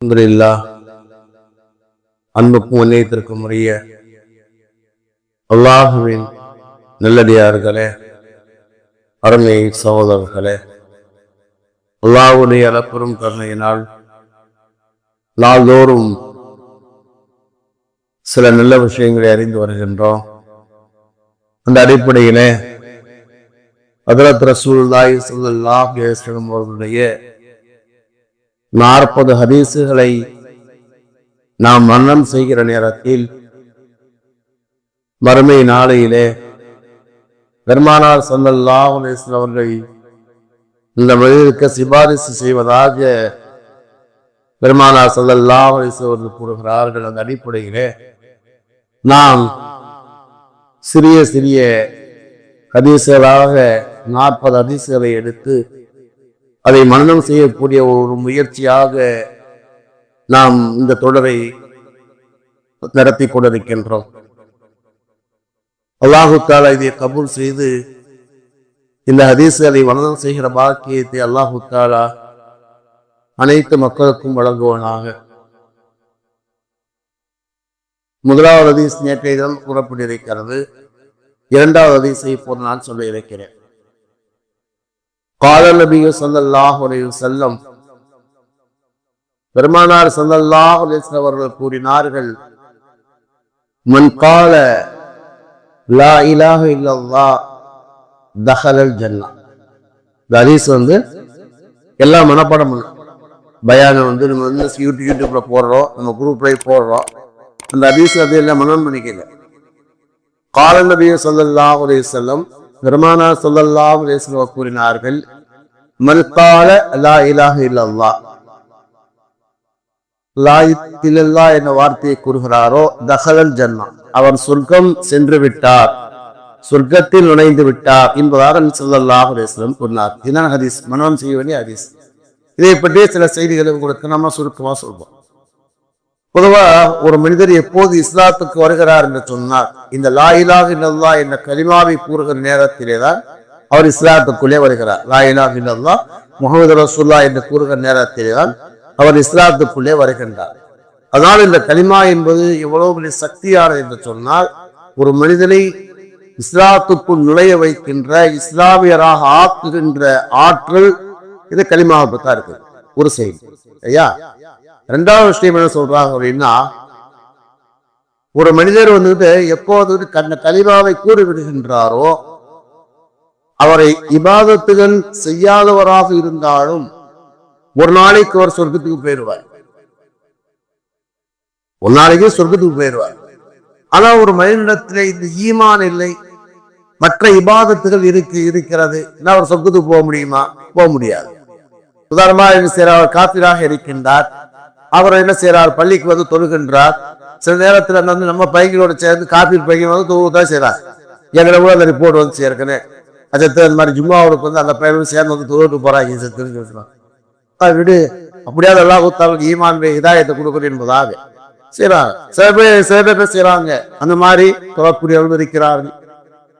அலமதுல்லா அன்புக்கும் உன்னயத்திற்கும் உரிய அல்லாஹுவின் நல்லடியார்களே அருமை சகோதரர்களே அல்லாஹுடைய அளப்பெரும் கருணையினால் நாள்தோறும் சில நல்ல விஷயங்களை அறிந்து வருகின்றோம். அந்த அடிப்படையிலே அதரத் ரசூலுல்லாஹி ஸல்லல்லாஹு அலைஹி அவர்களுடைய நாற்பது ஹதீசுகளை நாம் மன்னம் செய்கிற நேரத்தில் மறுமை நாளையிலே பெருமானார் ஸல்லல்லாஹு அவர்கள் இந்த மனிதருக்கு சிபாரிசு செய்வதாக பெருமானார் ஸல்லல்லாஹு அவர்கள் கூறுகிறார்கள். அந்த அடிப்படையிலே நாம் சிறிய சிறிய ஹதீசுகளாக நாற்பது ஹதீசுகளை எடுத்து அதை மனதம் செய்யக்கூடிய ஒரு முயற்சியாக நாம் இந்த தொடரை நடத்தி கொண்டிருக்கின்றோம். அல்லாஹு தாலா இதை கபூல் செய்து இந்த அதிசை அதை மனதம் செய்கிற பாக்கியத்தை அல்லாஹு தாலா அனைத்து மக்களுக்கும் வழங்குவனாக. முதலாவது ஹதீஸ் நேற்றைய தினம் கூறப்பட்டிருக்கிறது. இரண்டாவது ஹதீஸை இப்போது நான் சொல்ல இருக்கிறேன். கால நபி ஸல்லல்லாஹு செல்லம் பெருமானார் ஸல்லல்லாஹு அவர்கள் கூறினார்கள். மன் கால லா இலாக இல்லல்லா தஹலல் ஜன்னா இந்த ஹதீஸ் வந்து எல்லா மனப்பாடம் பண்ணணும் பயானம் வந்து நம்ம வந்து யூடியூப் யூடியூப்ல போடுறோம். நம்ம குரூப்ல போடுறோம். அந்த ஹதீஸ் அது எல்லாம் மனம் பண்ணிக்கங்க கால நபி ஸல்லல்லாஹு அலைஹி பெருமானா பெருமானார் கூறினார்கள் மறுத்தால லா இலாக இல்லல்லா லா என்ற வார்த்தையை கூறுகிறாரோ தஹலல் ஜன்னா. அவர் சொர்க்கம் சென்று விட்டார். சொர்க்கத்தில் நுழைந்து விட்டார் என்பதாக சொல்லல்லாஹ் ஸல்லல்லாஹு கூறினார். இதுதான் ஹதீஸ். மனம் செய்ய வேண்டிய ஹதீஸ். இதை பற்றிய சில செய்திகளை கொடுத்து நம்ம சுருக்கமா சொல்வோம். பொதுவா ஒரு மனிதர் எப்போது இஸ்லாத்துக்கு வருகிறார் என்று சொன்னார் இந்த லாயிலாக இல்லல்லா என்ற கலிமாவை கூறுகிற நேரத்திலே தான் அவர் இஸ்லாத்துக்குள்ளே வருகிறார். லாயிலாக இல்லல்லா முகமது ரசூல்லா என்று கூறுகிற நேரத்திலே தான் அவர் இஸ்லாத்துக்குள்ளே வருகின்றார். அதனால் இந்த கலிமா என்பது எவ்வளவு பெரிய சக்தியானது என்று சொன்னால் ஒரு மனிதனை இஸ்லாத்துக்குள் நுழைய வைக்கின்ற இஸ்லாமியராக ஆக்குகின்ற ஆற்றல் இது கலிமாவை பத்தா இருக்கு ஒரு செய்தி. ஐயா ரெண்டாவது விஷயம் என்ன சொல்றாங்க அப்படின்னா ஒரு மனிதர் வந்துட்டு எப்போது கண்ண தலிபாவை கூறி விடுகின்றாரோ அவரை இபாதத்துகள் செய்யாதவராக இருந்தாலும் ஒரு நாளைக்கு அவர் சொர்க்கத்துக்கு போயிடுவார் ஒரு நாளைக்கு சொர்க்கத்துக்கு போயிடுவார் ஆனா ஒரு மனிதனிடத்துல இந்த ஈமான் இல்லை. மற்ற இபாதத்துகள் இருக்கு இருக்கிறது. என்ன அவர் சொர்க்கத்துக்கு போக முடியுமா? போக முடியாது. உதாரணமா என்ன செய்யறார் அவர் காத்திராக இருக்கின்றார். அவர் என்ன செய்யறார் பள்ளிக்கு வந்து தொழுகின்றார். சில நேரத்துல வந்து நம்ம பையங்களோட சேர்ந்து காப்பீர் பையன் வந்து தொழுதான் செய்யறார் எங்களை கூட அந்த ரிப்போர்ட் வந்து சேர்க்கணும் அஜத்து அந்த மாதிரி ஜும்மாவுக்கு வந்து அந்த பையனும் சேர்ந்து வந்து தொழுகிட்டு போறாங்க. சார் தெரிஞ்சு வச்சுக்கலாம் விடு. அப்படியாவது எல்லா கொடுத்தாலும் ஈமான் இதாயத்தை கொடுக்குறேன் என்பதாக செய்யறாங்க சில பேர் சில பேர் செய்யறாங்க அந்த மாதிரி தொழக்கூடியவர்கள் இருக்கிறார்கள்.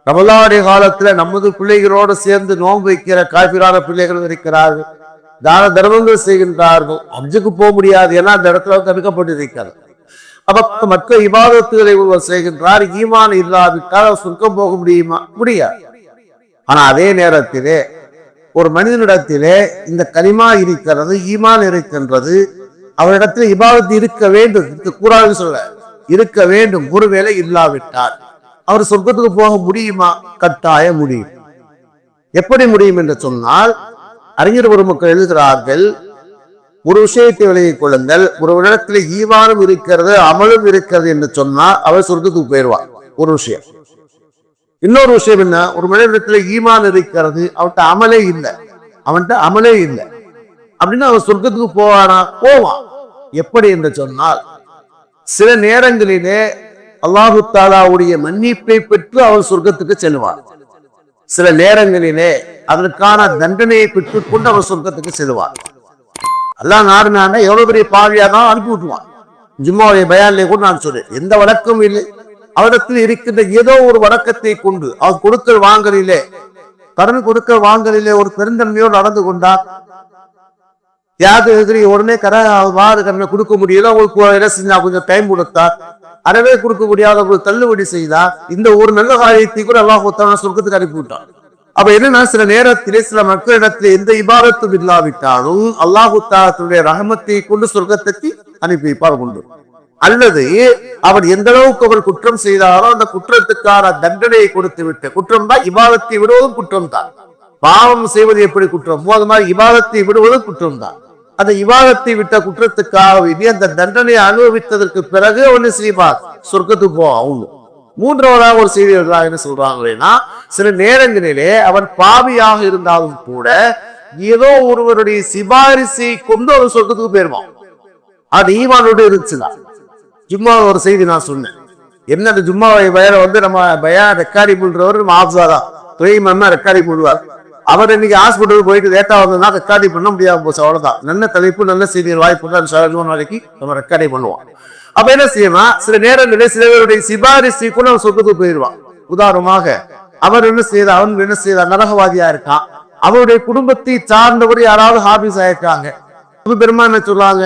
ரமலானுடைய காலத்துல நமது பிள்ளைகளோடு சேர்ந்து நோன்பு வைக்கிற காப்பீரான பிள்ளைகள் இருக்கிறார்கள். தான தர்மங்கள் செய்கின்றார்கள் அஞ்சுக்கு போக முடியாது ஏன்னா அந்த இடத்துல தடுக்கப்பட்டு இருக்கிறது அப்ப மற்ற இபாதத்துகளை ஒருவர் செய்கின்றார் ஈமான் இல்லாவிட்டால் அவர் சொர்க்கம் போக முடியுமா? முடியாது. ஆனா அதே நேரத்திலே ஒரு மனிதனிடத்திலே இந்த கனிமா இருக்கிறது ஈமான் இருக்கின்றது அவரிடத்தில் இபாதத்து இருக்க வேண்டும் இருக்க கூடாதுன்னு சொல்ல இருக்க வேண்டும் ஒருவேளை இல்லாவிட்டால் அவர் சொர்க்கத்துக்கு போக முடியுமா? கட்டாய முடியும். எப்படி முடியும் என்று சொன்னால் அறிஞர் பெருமக்கள் எழுதுகிறார்கள் ஒரு விஷயத்தை விலகிக் கொள்ளுங்கள். ஒரு இடத்துல ஈவானும் இருக்கிறது அமலும் இருக்கிறது என்று சொன்னால் அவர் சொர்க்கத்துக்கு போயிடுவார். ஒரு விஷயம். இன்னொரு விஷயம் என்ன? ஒரு மனிதத்துல ஈமான் இருக்கிறது அவன்கிட்ட அமலே இல்லை. அவன்கிட்ட அமலே இல்லை. அப்படின்னு அவன் சொர்க்கத்துக்கு போவானா? போவான். எப்படி என்று சொன்னால் சில நேரங்களிலே அல்லாஹு தாலாவுடைய மன்னிப்பை பெற்று அவன் சொர்க்கத்துக்கு செல்வான். சில நேரங்களிலே அதற்கான தண்டனையை பெற்றுக் கொண்டு அவன் சொர்க்கத்துக்கு செல்வான் அல்லா நாடுனான எவ்வளவு பெரிய பாவியாக தான் அனுப்பி விட்டுவான். ஜும்மாவுடைய பயான்லே கூட நான் சொல்றேன் எந்த வழக்கமும் இல்லை. அவரிடத்தில் இருக்கின்ற ஏதோ ஒரு வழக்கத்தை கொண்டு அவர் கொடுக்கல் வாங்கலிலே கடன் கொடுக்கல் வாங்கலிலே ஒரு பெருந்தன்மையோடு நடந்து கொண்டார். யாரு எதிரி உடனே கரை வாறு கடனை கொடுக்க முடியல உங்களுக்கு என்ன செஞ்சா கொஞ்சம் டைம் கொடுத்தா அறவே கொடுக்க முடியாத ஒரு தள்ளுபடி செய்தா இந்த ஒரு நல்ல காரியத்தை கூட அல்லாஹ் சொர்க்கத்துக்கு அனுப்பி விட்டான். அப்ப என்னன்னா சில நேரத்திலே சில மக்களிடத்தில் எந்த இபாதத்தும் இல்லாவிட்டாலும் அல்லாஹு தாலத்துடைய ரகமத்தை கொண்டு சொர்க்கத்தை அனுப்பி வைப்பார் கொண்டு அல்லது அவர் எந்த அளவுக்கு அவர் குற்றம் செய்தாரோ அந்த குற்றத்துக்கான தண்டனையை கொடுத்து விட்டு குற்றம் தான் இபாதத்தை விடுவதும் குற்றம் தான். பாவம் செய்வது எப்படி குற்றம்? அது மாதிரி இபாதத்தை விடுவதும் குற்றம் தான். அந்த இவாதத்தை விட்ட குற்றத்துக்காக அந்த தண்டனையை அனுபவித்ததற்கு பிறகு ஒண்ணு செய்வார் சொர்க்கத்துக்கு போவான் அவங்க மூன்றாவதாக ஒரு செய்தி எழுதுறாங்க என்ன சொல்றாங்கன்னா சில நேரங்களிலே அவன் பாவியாக இருந்தாலும் கூட ஏதோ ஒருவருடைய சிபாரிசை கொண்டு அவன் சொர்க்கத்துக்கு போயிருவான். அது ஈமானோடு இருந்துச்சுதான் ஜும்மா ஒரு செய்தி நான் சொன்னேன். என்ன அந்த ஜும்மாவை வயல வந்து நம்ம பயா ரெக்காரி பண்றவர் மாப்சா தான். துறை மன்னா ரெக்காரி பண்ணுவார். அவர் இன்னைக்கு ஹாஸ்பிட்டல் போயிட்டு லேட்டா வந்ததுனா ரெக்கார்டி பண்ண முடியாம போச்சு அவ்வளவுதான். நல்ல தலைப்பு நல்ல செய்திகள் வாய்ப்பு ஜூன் நாளைக்கு நம்ம ரெக்கார்டி பண்ணுவோம். அப்ப என்ன செய்யணும் சில நேரங்களில் சிலவருடைய சிபாரிசு கூட அவன் சொர்க்கத்துக்கு போயிடுவான் உதாரணமாக அவர் என்ன செய்த? அவன் என்ன செய்த? நரகவாதியா இருக்கான். அவருடைய குடும்பத்தை சார்ந்தவர் யாராவது ஹாபிஸ் ஆயிருக்காங்க. பெருமா என்ன சொல்றாங்க?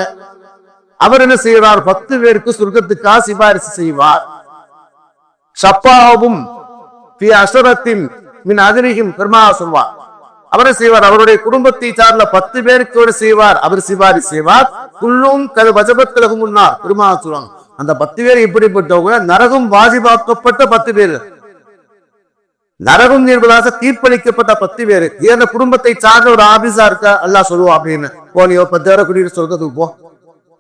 அவர் என்ன செய்வார்? பத்து பேருக்கு சொர்க்கத்துக்காக சிபாரிசு செய்வார். ஷப்பாவும் அசரத்தின் மின் அதிரியும் பெருமா சொல்வார். அவரை செய்வார்? அவருடைய குடும்பத்தை சார்ந்த பத்து பேருக்கு செய்வார். அவர் சிபாரிசு செய்வார். குள்ளும் கது வஜபத்திலகும் முன்னார் பெருமா சொல்லுவாங்க. அந்த பத்து பேர் இப்படிப்பட்டவங்க நரகம் வாஜிபாக்கப்பட்ட பத்து பேர். நரகம் என்பதாக தீர்ப்பளிக்கப்பட்ட பத்து பேர். ஏன் குடும்பத்தை சார்ந்த ஒரு ஆபீஸா இருக்க? அல்லாஹ் சொல்லுவோம் அப்படின்னு. போனியோ பத்து பேரை கூட்டிட்டு சொல்றதுக்கு போ.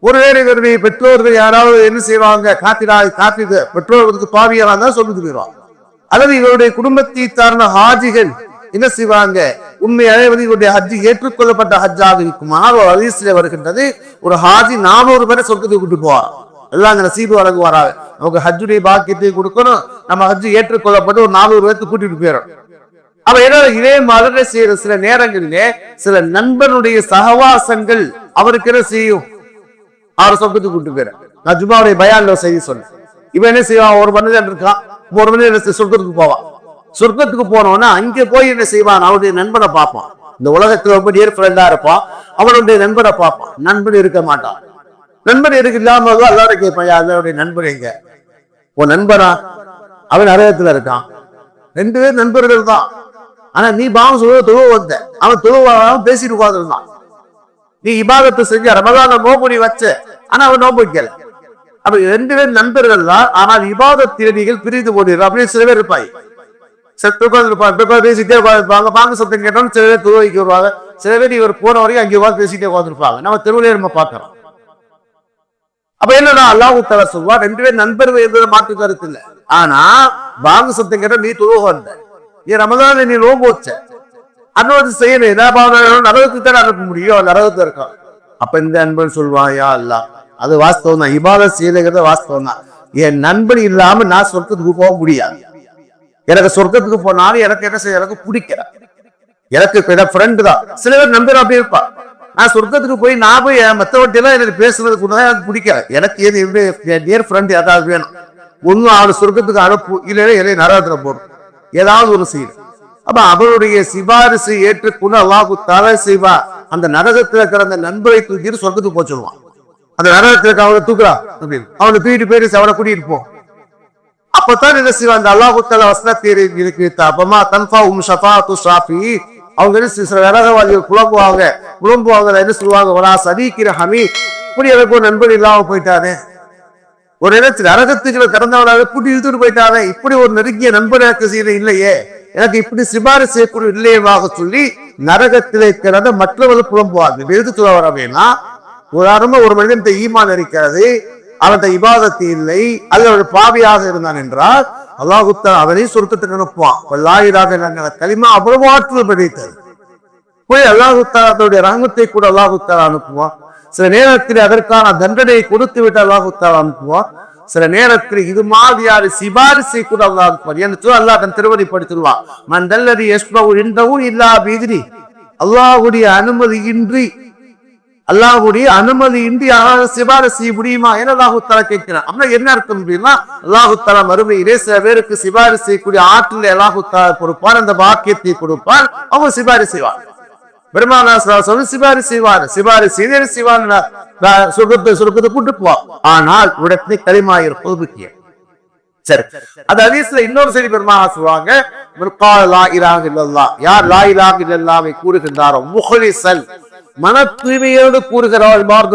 ஒருவேளை இவருடைய பெற்றோர்கள் யாராவது என்ன செய்வாங்க? காத்திடா காத்தி பெற்றோர்களுக்கு பாவியா தான் சொல்லிட்டு போயிடுவான். அல்லது இவருடைய குடும்பத்தை சார்ந்த ஹாஜிகள் என்ன செய்வாங்க? உண்மையாகவே வந்து இவருடைய ஹஜ்ஜு ஏற்றுக்கொள்ளப்பட்ட ஹஜ்ஜாக இருக்குமா. ஒரு ஹதீஸ்ல வருகின்றது ஒரு ஹாஜி நானூறு பேரை சொர்க்கத்துக்கு கூட்டு போவார் எல்லாம் அந்த நசீபு வழங்குவாராக. நமக்கு ஹஜ்ஜுடைய பாக்கியத்தை கொடுக்கணும். நம்ம ஹஜ்ஜு ஏற்றுக்கொள்ளப்பட்டு ஒரு நானூறு பேருக்கு கூட்டிட்டு போயிடும் அப்ப ஏன்னா இதே மாதிரி செய்யற சில நேரங்களிலே சில நண்பனுடைய சகவாசங்கள் அவருக்கு என்ன செய்யும்? அவர் சொர்க்கத்துக்கு கூட்டு போயிடும் நான் ஜும்மாவுடைய பயான்ல செய்தி சொன்னேன். இவன் என்ன செய்வான்? ஒரு மனிதன் இருக்கான். ஒரு மனிதன் சொர்க்கத்துக்கு போவான். சொர்க்கத்துக்கு போனோம்னா அங்க போய் என்ன செய்வான்? அவனுடைய நண்பனை பார்ப்பான். இந்த உலகத்துல ரொம்ப டியர் ஃப்ரெண்டா இருப்பான். அவனுடைய நண்பனை பார்ப்பான். நண்பன் இருக்க மாட்டான். நண்பன் இருக்கு இல்லாம எல்லாரும் கேட்பான். அதனுடைய நண்பர் எங்க? உன் நண்பனா அவன் நரகத்துல இருக்கான். ரெண்டு பேர் நண்பர்கள் தான். ஆனா நீ பாவம் சொல்ல தொழுவ வந்த. அவன் தொழுவான் பேசிட்டு உட்காந்துருந்தான் நீ இபாதத்தை செஞ்ச ரமதான நோம்பு வச்ச. ஆனா அவன் நோம்பு வைக்கல. அப்ப ரெண்டு பேர் நண்பர்கள் தான். ஆனால் இபாத நீங்கள் பிரிந்து போடுறீர்கள் அப்படின்னு சில பேர் இருப்பாய் செத்து பேப்பர் பேசிட்டே உட்காந்துருப்பாங்க பாங்க சத்தம் கேட்டாலும் சில பேர் துருவைக்கு வருவாங்க. சில பேர் இவர் போன வரைக்கும் அங்கே உட்காந்து பேசிட்டே உட்காந்துருப்பாங்க நம்ம தெருவிலே நம்ம பார்க்கிறோம். அப்ப என்னடா அல்லாஹு தலா சொல்வா ரெண்டு பேரும் நண்பர்கள் என்பதை மாற்று கருத்து இல்லை. ஆனா பாங்க சத்தம் கேட்டா நீ துருவ வந்த நீ ரமதான் நீ நோம்பு வச்ச. அன்னோடு செய்யணும். என்ன பாவனை நரகத்துக்கு தானே அனுப்ப முடியும். நரகத்துல இருக்கான். அப்ப இந்த நண்பன் சொல்லுவான் யா அல்லா அது வாஸ்தவம் தான் இபாத செய்யலைங்கிறத வாஸ்தவம் தான் என் நண்பன் இல்லாம நான் சொர்க்கத்துக்கு போக முடியாது. எனக்கு சொர்க்கத்துக்கு போனாலும் எனக்கு என்ன செய்ய எனக்கு பிடிக்கல. எனக்கு ஃப்ரெண்டு தான். சில பேர் நம்பர் அப்படி இருப்பா நான் சொர்க்கத்துக்கு போய் நான் போய் மற்றவட்டி எல்லாம் எனக்கு பேசுறதுக்கு தான் எனக்கு பிடிக்கல. எனக்கு எது நியர் ஃப்ரெண்ட் ஏதாவது வேணும். ஒன்றும் ஆள் சொர்க்கத்துக்கு அனுப்பு இல்லைன்னா என்னை நரகத்துல போடும். ஏதாவது ஒரு செய்யணும். அப்ப அவருடைய சிபாரிசு ஏற்றுக்கொண்டு அல்லாஹு தலை செய்வா? அந்த நரகத்துல இருக்கிற அந்த நண்பரை தூக்கிட்டு சொர்க்கத்துக்கு போச்சுடுவான் அந்த நரகத்துல அவனை தூக்கலாம் அப்படின்னு. அவனை தூக்கிட்டு போயிட்டு அவனை கூட்டிட்டு போ. அப்பதான் என்ன அல்லாஹு அந்த அல்லாஹுத்தல வசனத்தீர் இருக்கு அப்பமா தன்ஃபா உம் ஷஃபாத்து ஷாஃபி அவங்க என்ன சில விலகவாதிகள் குழம்புவாங்க குழம்புவாங்க என்ன சொல்லுவாங்க? வரா சதிக்கிற ஹமி இப்படி எனக்கு ஒரு நண்பர் இல்லாம போயிட்டாரு ஒரு இடத்துல நரகத்துக்குள்ள திறந்தவனாக கூட்டி இழுத்துட்டு போயிட்டாரே இப்படி ஒரு நெருங்கிய நண்பர் எனக்கு செய்யற இல்லையே. எனக்கு இப்படி சிபாரிசு செய்யக்கூடிய இல்லையவாக சொல்லி நரகத்தில் இருக்கிறத மற்றவர்கள் புலம்புவார்கள் எதுக்கு சொல்ல வர வேணா உதாரணமா ஒரு மனிதன் ஈமான் இருக்கிறது அவன் இபாதத்து இல்லை அல்லது பாவியாக இருந்தான் என்றால் அல்லாஹுத்தா அவனை சொருக்கத்துக்கு அனுப்புவான். லாயிராக களிமா அவ்வளவு ஆற்றல் படைத்தது போய் அல்லாஹுத்தா அதனுடைய ரகத்தை கூட அல்லாஹுத்தா அனுப்புவான். சில நேரத்தில் அதற்கான தண்டனையை கொடுத்து விட்டு அல்லாஹுத்தா அனுப்புவான். சில நேரத்தில் இது மாதிரியான சிபாரிசை கூட அல்லாஹ் அனுப்புவான். என்று அல்லாஹ் தன் திருவடிப்படுத்திடுவான் மண்டல்லரி எஸ்பவு இன்றவும் இல்லா பீதிரி. அல்லாஹுடைய அனுமதியின்றி அல்லாஹுடைய அனுமதி இன்றி யாராவது சிபாரிசு செய்ய முடியுமா என அல்லாஹு தலா கேட்கிறான். அப்படின்னா என்ன அர்த்தம் அப்படின்னா அல்லாஹு தலா மறுமையிலே சில பேருக்கு சிபாரிசு செய்யக்கூடிய ஆற்றில் அல்லாஹு தலா கொடுப்பார் அந்த பாக்கியத்தை கொடுப்பார் அவங்க சிபாரிசு செய்வார் பெருமானா சொல்லி சிபாரிசு செய்வார். சிபாரி செய்தே சிவான் சுருக்கத்தை சுருக்கத்தை கூட்டு போவார் ஆனால் உடனே களிமா இருப்பது சரி. அது ஹதீஸ்ல இன்னொரு செய்தி பெருமானா சொல்லுவாங்க "மிர்கால் லா இலாஹ இல்லல்லாஹ்." யார் லா இலாக இல்லல்லாவை கூறுகின்றாரோ முகலிசல் மன தூய்மையோடு கூறுகிறவர்கள் மார்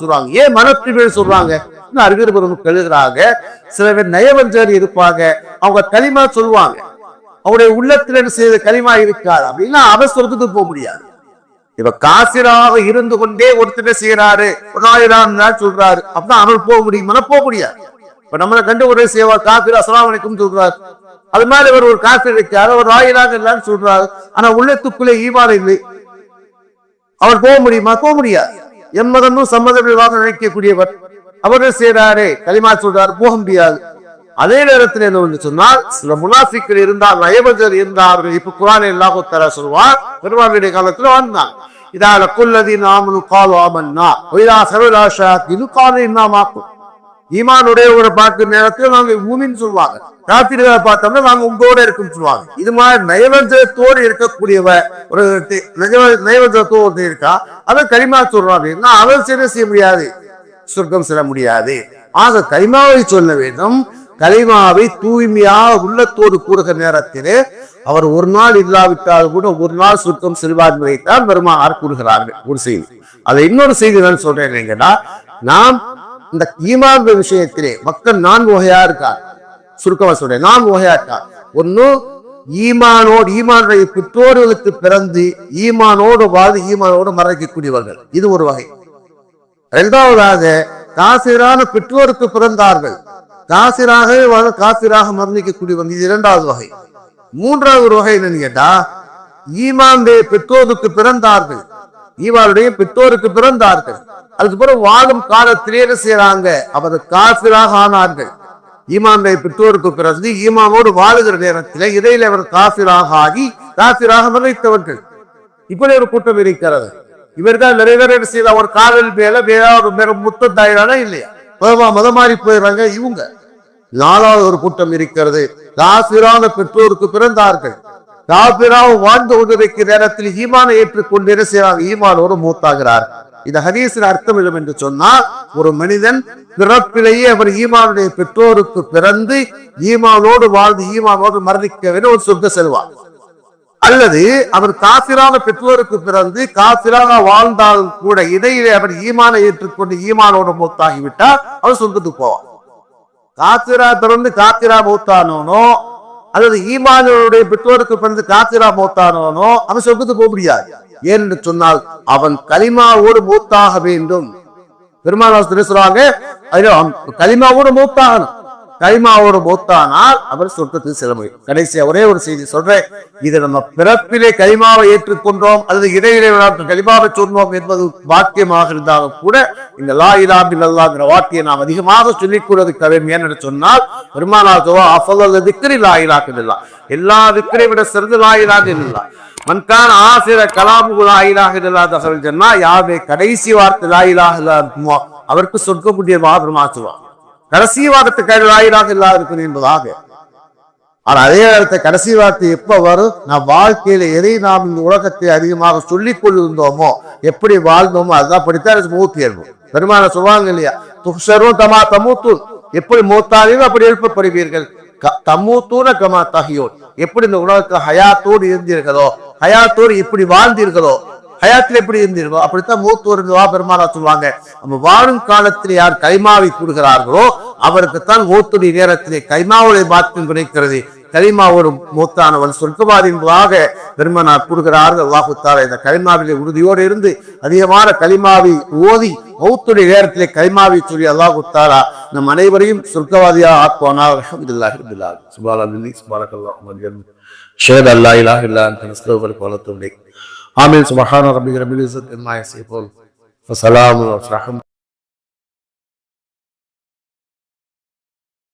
சொல்றாங்க. ஏன் மன தூய்மையோடு சொல்றாங்க? இன்னும் அறிஞர் பெருமக்கள் எழுதுறாங்க சில பேர் நயவஞ்சர் இருப்பாங்க. அவங்க களிமா சொல்லுவாங்க. அவருடைய உள்ளத்துல என்ன செய்த களிமா இருக்காது அப்படின்னா அவசரத்துக்கு போக முடியாது. இப்ப காசிராக இருந்து கொண்டே ஒருத்தர் செய்யறாரு நாயிரம் சொல்றாரு. அப்படின்னா அவன் போக முடியுமா. போக முடியாது. இப்ப நம்மளை கண்டு ஒரு சேவா காபிர் அஸ்லாம் வலைக்கும் சொல்றாரு. அது மாதிரி இவர் ஒரு காஃபி இருக்காரு. ஒரு ராயிராக இல்லைன்னு சொல்றாரு. ஆனா உள்ளத்துக்குள்ளே ஈமான் இல்லை. அவர் போக முடியுமா? போக முடியாது. எம்மதமும் சம்மதமாக நினைக்கக்கூடியவர் அவரு செய்யறாரு களிமா சொல்றாரு போக முடியாது. அதே நேரத்தில் என்ன ஒன்று சொன்னால் சில முனாஃபிக்கள் இருந்தார் நயவஜர் இருந்தார்கள். இப்ப குரான் எல்லாம் தர சொல்வார் பெருமாளுடைய காலத்துல வந்தான் இதால குல்லதி நாமனு காலோ அமன்னா ஒய்தா சர்வலாஷா இது கால இன்னாமாக்கும். ஈமானுடைய ஒரு பார்க்கும் நேரத்தில் நாங்கள் மூமின்னு சொல்லுவாங்க காத்திரிகளை பார்த்தோம்னா நாங்க உங்களோட இருக்குன்னு சொல்லுவாங்க. இது மாதிரி நயவஞ்சத்தோடு இருக்கக்கூடியவ ஒரு தி- நயவஞ்சத்தோடு இருக்கா? அதை கரிமா சொல்றாங்க. அப்படின்னா அவன் செய்ய செய்ய முடியாது. சொர்க்கம் செல்ல முடியாது. ஆக கரிமாவை சொல்ல வேண்டும். கலிமாவை தூய்மையாக உள்ளத்தோடு கூறுகிற நேரத்திலே அவர் ஒரு நாள் இல்லாவிட்டால் கூட ஒரு நாள் சுத்தம் செல்வார் என்பதைத்தான் பெருமானார் கூறுகிறார்கள். ஒரு செய்தி. அதை இன்னொரு செய்தி நான் சொல்றேன் கேட்டா நாம் இந்த ஈமான் விஷயத்திலே மக்கள் நான்கு வகையா இருக்கார் சுருக்கமா சொல்றேன். நான் வகையா ஒன்னு ஈமானோடு ஈமானுடைய பெற்றோர்களுக்கு பிறந்து ஈமானோடு வாழ்ந்து ஈமானோடு மறைக்கக்கூடியவர்கள் இது ஒரு வகை. இரண்டாவதாக காசிரான பெற்றோருக்கு பிறந்தார்கள். காசிராகவே காசிராக மரணிக்கக்கூடியவங்க. இது இரண்டாவது வகை. மூன்றாவது ஒரு வகை என்னன்னு கேட்டா ஈமானுடைய பெற்றோருக்கு பிறந்தார்கள். ஈவாளுடைய பெற்றோருக்கு பிறந்தார்கள். அதுக்கப்புறம் வாழும் காலத்திலே செய்யறாங்க அவர் காசிராக ஆனார்கள். ஈமாமை பெற்றோருக்கு பிறந்து ஈமாமோடு வாழுகிற நேரத்தில் இடையில அவர் காசிராக ஆகி காசிராக மறைத்தவர்கள் இப்படி ஒரு கூட்டம் இருக்கிறது. இவர்கள் நிறைய பேர் என்ன செய்யலாம் ஒரு காதல் மேல வேற ஒரு முத்த முத்தத்தாயிரானா இல்லையா? மதமா மதம் மாறி போயிடுறாங்க இவங்க. நாலாவது ஒரு கூட்டம் இருக்கிறது. காசிரான பெற்றோருக்கு பிறந்தார்கள். காபிராக வாழ்ந்து கொண்டிருக்கிற நேரத்தில் ஈமானை ஏற்றுக்கொண்டு என்ன செய்யறாங்க ஈமானோடு மூத்தாகிறார் இந்த ஹதீஸின் அர்த்தம் இடம் என்று சொன்னால் ஒரு மனிதன் பிறப்பிலேயே அவர் ஈமானுடைய பெற்றோருக்கு பிறந்து ஈமானோடு வாழ்ந்து ஈமானோடு மரணிக்க வேண்டும் ஒரு சொர்க்க செல்வார் அல்லது அவர் காசிரான பெற்றோருக்கு பிறந்து காசிராக வாழ்ந்தாலும் கூட இடையிலே அவர் ஈமானை ஏற்றுக்கொண்டு ஈமானோடு மூத்தாகிவிட்டால் அவர் சொர்க்கத்துக்கு போவார். காத்திரா பிறந்து காத்திரா மூத்தானோனோ அல்லது ஈமானுடைய பெற்றோருக்கு பிறந்து காத்திரா மூத்தானோ அவன் சொர்க்கத்துக்கு போக முடியாது. ஏன்னு சொன்னால் அவன் கலிமாவோடு மூத்தாக வேண்டும். பெருமாள் சொல்லுவாங்க ஐயோ, அவன் கலிமாவோடு மூத்தாகணும் கலிமாவோடு மூத்தானால் அவர் சொர்க்கத்துக்கு செல்ல முடியும். கடைசியா ஒரே ஒரு செய்தி சொல்றேன். இது நம்ம பிறப்பிலே கலிமாவை ஏற்றுக்கொண்டோம். அல்லது இடையிலே நாம் கலிமாவை சொன்னோம் என்பது வாக்கியமாக இருந்தாலும் கூட இந்த லா இலாபில் அல்லாங்கிற வாக்கியை நாம் அதிகமாக சொல்லிக் கூறதுக்கு தவிர ஏன்னு சொன்னால் பெருமானார் சொல்வா அஃபல் திக்ரி லா இலாக்கு இல்லா எல்லா திக்கரை விட சிறந்த லா இலாக இல்லா ஆசிர கலாமுகு லா இலாக இல்லா தகவல் சொன்னா யாவே கடைசி வார்த்தை லா இலாக இல்லா இருக்குமோ அவருக்கு சொர்க்க முடிய மாத்திரமா கடைசி வார்த்தை கையில் ஆயிராக இல்லாத என்பதாக. ஆனா அதே நேரத்தை கடைசி வார்த்தை எப்ப வரும்? நான் வாழ்க்கையில எதை நாம் இந்த உலகத்தை அதிகமாக சொல்லிக் கொண்டிருந்தோமோ எப்படி வாழ்ந்தோமோ அதுதான் படித்தான் மூத்தி மூத்து பெருமான சொல்லுவாங்க இல்லையா? துஷரும் தமா தமூத்தூன். எப்படி மூத்தானீர்கள் அப்படி எழுப்பப்படுவீர்கள். க- கமா தகையோர் எப்படி இந்த உலகத்தில் ஹயாத்தோடு இருந்தீர்களோ ஹயாத்தோடு இப்படி வாழ்ந்தீர்களோ ஹயாத்தில் எப்படி இருந்தீர்களோ அப்படித்தான் மூத்தோர் வா பெருமானா சொல்லுவாங்க. நம்ம வாழும் காலத்தில் யார் கைமாவை கூறுகிறார்களோ அவருக்குத்தான் மூத்துடைய நேரத்திலே கைமாவுடைய பாத்தியம் கிடைக்கிறது. கலிமாவோடு மூத்தானவன் சொர்க்கவாதி என்பதாக பெருமனார் கூறுகிறார்கள். அல்லாஹுத்தால இந்த கலிமாவிலே உறுதியோடு இருந்து அதிகமான கலிமாவை ஓதி மௌத்துடைய நேரத்திலே கலிமாவை சொல்லி அல்லாஹுத்தாலா நம் அனைவரையும் சொர்க்கவாதியாக ஆக்குவானா அல்ஹம்துலில்லாஹி சுபாலா சுபாலா சுப்ஹானல்லாஹி சுப்ஹானக்கல்லாஹு அல்லா இல்லா آمين. سبحان ربي رب العزة إما يصيبون فسلام ورحمة